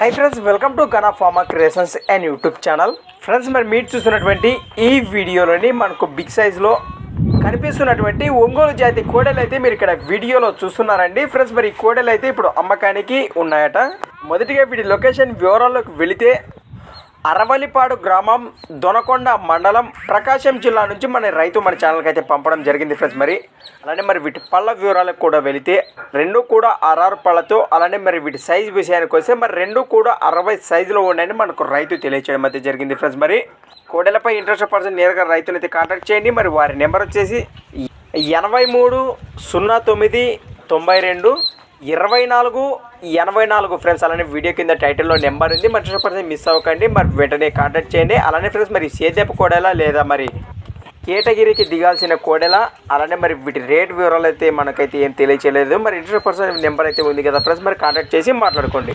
Hi friends welcome to Gana Pharma Creations and YouTube channel friends మరి మీరు చూస్తున్నటువంటి ఈ వీడియోలోని మనకు బిగ్ సైజులో కనిపిస్తున్నటువంటి ఒంగోలు జాతి కోడలు అయితే మీరు ఇక్కడ వీడియోలో చూస్తున్నారండి. ఫ్రెండ్స్ మరి ఈ కోడలు అయితే ఇప్పుడు అమ్మకానికి ఉన్నాయట. మొదటిగా వీటి లొకేషన్ వివరాల్లోకి వెళితే అరవలిపాడు గ్రామం దొనకొండ మండలం ప్రకాశం జిల్లా నుంచి మన రైతు మన ఛానల్కి అయితే పంపడం జరిగింది ఫ్రెండ్స్ మరి అలానే మరి వీటి పళ్ళ వివరాలకు కూడా వెళితే రెండు కూడా ఆర్ఆర్ పళ్ళతో అలానే మరి వీటి సైజు విషయానికి వస్తే మరి రెండు కూడా అరవై సైజులో ఉన్నాయని మనకు రైతు తెలియచేయడం అయితే జరిగింది ఫ్రెండ్స్ మరి కోడెలపై ఇంట్రెస్ట్ పర్సన్ నేరుగా రైతులైతే కాంటాక్ట్ చేయండి. మరి వారి నెంబర్ వచ్చేసి ఎనభై మూడు సున్నా తొమ్మిది తొంభై రెండు ఇరవై నాలుగు ఎనభై నాలుగు ఫ్రెండ్స్ అలానే వీడియో కింద టైటిల్లో నెంబర్ ఉంది. మరి పర్సెంట్ మిస్ అవ్వకండి. మరి వెంటనే కాంటాక్ట్ చేయండి. అలానే ఫ్రెండ్స్ మరి సేదెప్ప కోడేలా లేదా మరి కేటగిరీకి దిగాల్సిన కోడెలా? అలానే మరి వీటి రేట్ వివరాలు అయితే మనకైతే ఏం తెలియచేయలేదు. మరి ఇంటర్ పర్సన్ నెంబర్ అయితే ఉంది కదా ఫ్రెండ్స్ మరి కాంటాక్ట్ చేసి మాట్లాడుకోండి.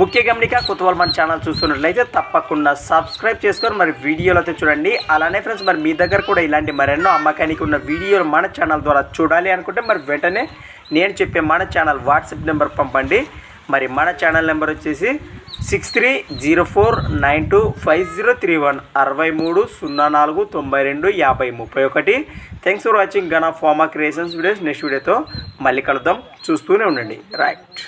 ముఖ్య గమనిక కుతూహల్ మన ఛానల్ చూస్తున్నట్లయితే తప్పకుండా సబ్స్క్రైబ్ చేసుకొని మరి వీడియోలు అయితే చూడండి. అలానే ఫ్రెండ్స్ మరి మీ దగ్గర కూడా ఇలాంటి మరెన్నో అమ్మకానికి ఉన్న వీడియోలు మన ఛానల్ ద్వారా చూడాలి అనుకుంటే మరి వెంటనే నేను చెప్పే మన ఛానల్ వాట్సాప్ నెంబర్ పంపండి. మరి మన ఛానల్ నెంబర్ వచ్చేసి six three zero four nine two five zero three one అరవై మూడు సున్నా నాలుగు తొంభై రెండు యాభై ముప్పై ఒకటి. Thanks for watching Gana Pharma Creations videos next వీడియోతో మళ్ళీ కలుద్దాం. చూస్తూనే ఉండండి. రైట్